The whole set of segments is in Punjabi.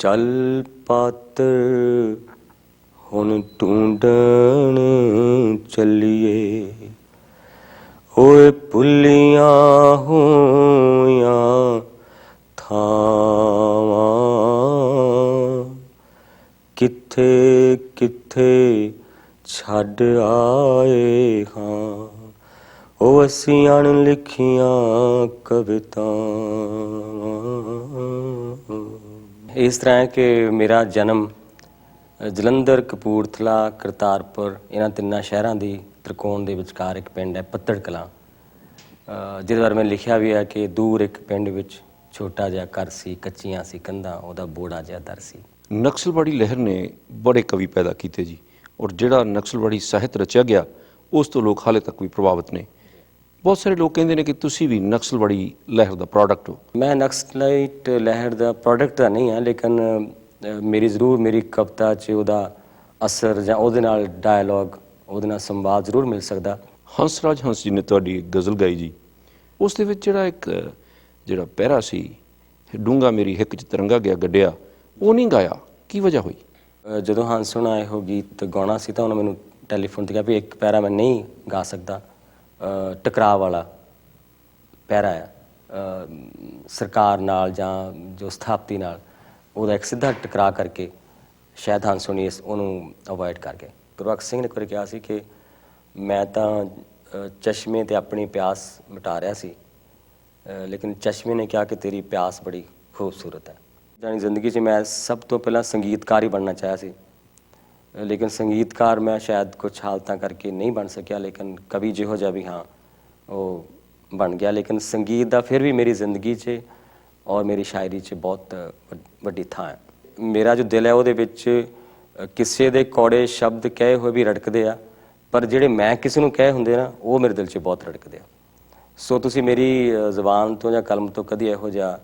ਚੱਲ ਪਾਤਰ, ਹੁਣ ਢੂੰਡਣ ਚੱਲੀਏ। ਓਏ ਭੁੱਲੀਆਂ ਹੋਈਆਂ ਥਾਵਾਂ, ਕਿੱਥੇ ਕਿੱਥੇ ਛੱਡ ਆਏ ਹਾਂ। ਉਹ ਅਸੀਂ ਅਣ ਲਿਖੀਆਂ ਕਵਿਤਾਵਾਂ। ਇਸ ਤਰ੍ਹਾਂ ਹੈ ਕਿ ਮੇਰਾ ਜਨਮ ਜਲੰਧਰ, ਕਪੂਰਥਲਾ, ਕਰਤਾਰਪੁਰ, ਇਹਨਾਂ ਤਿੰਨਾਂ ਸ਼ਹਿਰਾਂ ਦੀ ਤ੍ਰਿਕੋਣ ਦੇ ਵਿਚਕਾਰ ਇੱਕ ਪਿੰਡ ਹੈ ਪੱਤੜ ਕਲਾਂ ਜਿਹਦੇ ਬਾਰੇ ਮੈਂ ਲਿਖਿਆ ਵੀ ਹੈ ਕਿ ਦੂਰ ਇੱਕ ਪਿੰਡ ਵਿੱਚ ਛੋਟਾ ਜਿਹਾ ਘਰ ਸੀ, ਕੱਚੀਆਂ ਸੀ ਕੰਧਾਂ, ਉਹਦਾ ਬੋੜਾ ਜਿਹਾ ਦਰ ਸੀ। ਨਕਸਲਵਾੜੀ ਲਹਿਰ ਨੇ ਬੜੇ ਕਵੀ ਪੈਦਾ ਕੀਤੇ ਜੀ, ਔਰ ਜਿਹੜਾ ਨਕਸਲਵਾੜੀ ਸਾਹਿਤ ਰਚਿਆ ਗਿਆ, ਉਸ ਤੋਂ ਲੋਕ ਹਾਲੇ ਤੱਕ ਵੀ ਪ੍ਰਭਾਵਿਤ ਨੇ। ਬਹੁਤ ਸਾਰੇ ਲੋਕ ਕਹਿੰਦੇ ਨੇ ਕਿ ਤੁਸੀਂ ਵੀ ਨਕਸਲਵਾੜੀ ਲਹਿਰ ਦਾ ਪ੍ਰੋਡਕਟ ਹੋ। ਮੈਂ ਨਕਸਲਾਈਟ ਲਹਿਰ ਦਾ ਪ੍ਰੋਡਕਟ ਤਾਂ ਨਹੀਂ ਹਾਂ ਲੇਕਿਨ ਮੇਰੀ ਜ਼ਰੂਰ ਮੇਰੀ ਕਵਿਤਾ 'ਚ ਉਹਦਾ ਅਸਰ ਜਾਂ ਉਹਦੇ ਨਾਲ ਡਾਇਲੌਗ ਉਹਦੇ ਨਾਲ ਸੰਵਾਦ ਜ਼ਰੂਰ ਮਿਲ ਸਕਦਾ। ਹੰਸਰਾਜ ਹੰਸ ਜੀ ਨੇ ਤੁਹਾਡੀ ਗਜ਼ਲ ਗਾਈ ਜੀ। ਉਸ ਦੇ ਵਿੱਚ ਜਿਹੜਾ ਇੱਕ ਜਿਹੜਾ ਪਹਿਰਾ ਸੀ ਡੂੰਗਾ ਮੇਰੀ ਹਿੱਕ ਚ ਤਿਰੰਗਾ ਗਿਆ ਗੱਡਿਆ ਉਹ ਨਹੀਂ ਗਾਇਆ। ਕੀ ਵਜ੍ਹਾ ਹੋਈ? ਜਦੋਂ ਹੰਸੁਣ ਆਏ ਉਹ ਗੀਤ ਗਾਉਣਾ ਸੀ ਤਾਂ ਉਹਨਾਂ ਮੈਨੂੰ ਟੈਲੀਫੋਨ ਤੇ ਕਿਹਾ ਵੀ ਇੱਕ ਪੈਰਾ ਮੈਂ ਨਹੀਂ ਗਾ ਸਕਦਾ। ਟਕਰਾਅ ਵਾਲਾ ਪੈਰਾ ਆ ਸਰਕਾਰ ਨਾਲ ਜਾਂ ਜੋ ਸਥਾਪਤੀ ਨਾਲ ਉਹਦਾ ਇੱਕ ਸਿੱਧਾ ਟਕਰਾਅ ਕਰਕੇ ਸ਼ਾਇਦ ਹੰਸੁਣੀ ਇਸ ਉਹਨੂੰ ਅਵੋਇਡ ਕਰ ਗਏ। ਗੁਰਬਖਸ਼ ਸਿੰਘ ਨੇ ਇੱਕ ਵਾਰੀ ਕਿਹਾ ਸੀ ਕਿ ਮੈਂ ਤਾਂ ਚਸ਼ਮੇ ਤੇ ਆਪਣੀ ਪਿਆਸ ਮਿਟਾ ਰਿਹਾ ਸੀ। ਲੇਕਿਨ ਚਸ਼ਮੇ ਨੇ ਕਿਹਾ ਕਿ ਤੇਰੀ ਪਿਆਸ ਬੜੀ ਖੂਬਸੂਰਤ ਹੈ। ਜਾਨੀ ਜ਼ਿੰਦਗੀ 'ਚ ਮੈਂ ਸਭ ਤੋਂ ਪਹਿਲਾਂ ਸੰਗੀਤਕਾਰ ਹੀ ਬਣਨਾ ਚਾਹਿਆ ਸੀ। ਲੇਕਿਨ ਸੰਗੀਤਕਾਰ ਮੈਂ ਸ਼ਾਇਦ ਕੁਝ ਹਾਲਤਾਂ ਕਰਕੇ ਨਹੀਂ ਬਣ ਸਕਿਆ ਲੇਕਿਨ ਕਵੀ ਜਿਹੋ ਜਿਹਾ ਵੀ ਹਾਂ ਉਹ ਬਣ ਗਿਆ। ਲੇਕਿਨ ਸੰਗੀਤ ਦਾ ਫਿਰ ਵੀ ਮੇਰੀ ਜ਼ਿੰਦਗੀ 'ਚ ਔਰ ਮੇਰੀ ਸ਼ਾਇਰੀ 'ਚ ਬਹੁਤ ਵੱਡ- ਵੱਡੀ ਥਾਂ ਹੈ। ਮੇਰਾ ਜੋ ਦਿਲ ਹੈ ਉਹਦੇ ਵਿੱਚ ਕਿਸੇ ਦੇ ਕੌੜੇ ਸ਼ਬਦ ਕਹੇ ਹੋਏ ਵੀ ਰੜਕਦੇ ਆ ਪਰ ਜਿਹੜੇ ਮੈਂ ਕਿਸੇ ਨੂੰ ਕਹੇ ਹੁੰਦੇ ਨਾ ਉਹ ਮੇਰੇ ਦਿਲ 'ਚ ਬਹੁਤ ਰੜਕਦੇ ਆ। ਸੋ ਤੁਸੀਂ ਮੇਰੀ ਅ, ਜ਼ੁਬਾਨ ਤੋਂ ਜਾਂ ਕਲਮ ਤੋਂ ਕਦੀ ਇਹੋ ਜਿਹਾ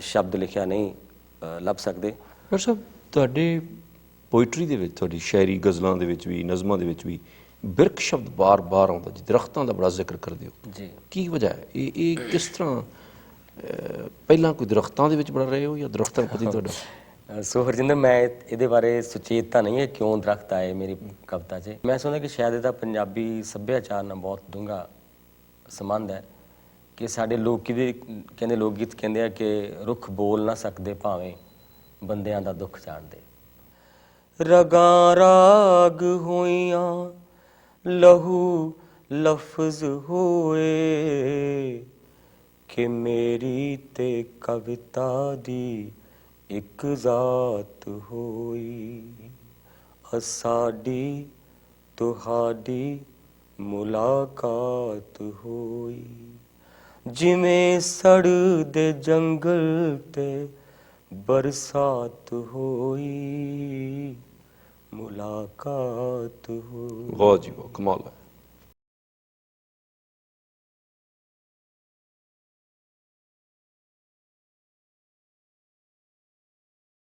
ਸ਼ਬਦ ਲਿਖਿਆ ਨਹੀਂ ਲੱਭ ਸਕਦੇ? ਡਾਕਟਰ ਸਾਹਿਬ ਤੁਹਾਡੇ ਪੋਇਟਰੀ ਦੇ ਵਿੱਚ ਤੁਹਾਡੀ ਸ਼ਾਇਰੀ ਗਜ਼ਲਾਂ ਦੇ ਵਿੱਚ ਵੀ ਨਜ਼ਮਾਂ ਦੇ ਵਿੱਚ ਵੀ ਬਿਰਖ ਸ਼ਬਦ ਬਾਰ-ਬਾਰ ਆਉਂਦਾ ਜੀ ਦਰਖਤਾਂ ਦਾ ਬੜਾ ਜ਼ਿਕਰ ਕਰਦੇ ਹੋ। ਜੀ। ਕੀ ਵਜ੍ਹਾ ਹੈ? ਇਹ ਇਹ ਕਿਸ ਤਰ੍ਹਾਂ ਪਹਿਲਾਂ ਕੋਈ ਦਰਖਤਾਂ ਦੇ ਵਿੱਚ ਬੜਾ ਰਹੇ ਹੋ ਜਾਂ ਦਰਖਤਾਂ ਪ੍ਰਤੀ ਤੁਹਾਡਾ? ਸੋ ਹਰਜਿੰਦਰ ਮੈਂ ਇਹਦੇ ਬਾਰੇ ਸੁਚੇਤ ਤਾਂ ਨਹੀਂ ਹੈ ਕਿਉਂ ਦਰਖਤ ਆਏ ਮੇਰੀ ਕਵਿਤਾ 'ਚ। ਮੈਂ ਸਮਝਦਾ ਕਿ ਸ਼ਾਇਦ ਇਹਦਾ ਪੰਜਾਬੀ ਸੱਭਿਆਚਾਰ ਨਾਲ ਬਹੁਤ ਡੂੰਘਾ ਸੰਬੰਧ ਹੈ ਕਿ ਸਾਡੇ ਲੋਕ ਦੇ ਕਹਿੰਦੇ ਲੋਕ ਗੀਤ ਕਹਿੰਦੇ ਆ ਕਿ ਰੁੱਖ ਬੋਲ ਨਾ ਸਕਦੇ ਭਾਵੇਂ ਬੰਦਿਆਂ ਦਾ ਦੁੱਖ ਜਾਣਦੇ। ਰਗਾਂ ਰਾਗ ਹੋਈਆਂ, ਲਹੂ ਲਫ਼ਜ਼ ਹੋਏ। ਕਿ ਮੇਰੀ ਤੇ ਕਵਿਤਾ ਦੀ ਇੱਕ ਜ਼ਾਤ ਹੋਈ। ਅਸਾਡੀ ਤੁਹਾਡੀ ਮੁਲਾਕਾਤ ਹੋਈ। ਜਿਵੇਂ ਸੜ ਦੇ ਜੰਗਲ ਤੇ ਬਰਸਾਤ ਹੋਈ। ਮੁਲਾਕਾਤ ਹੋਈ ਵਾਹ ਜੀ ਵਾਹ ਕਮਾਲ ਹੈ।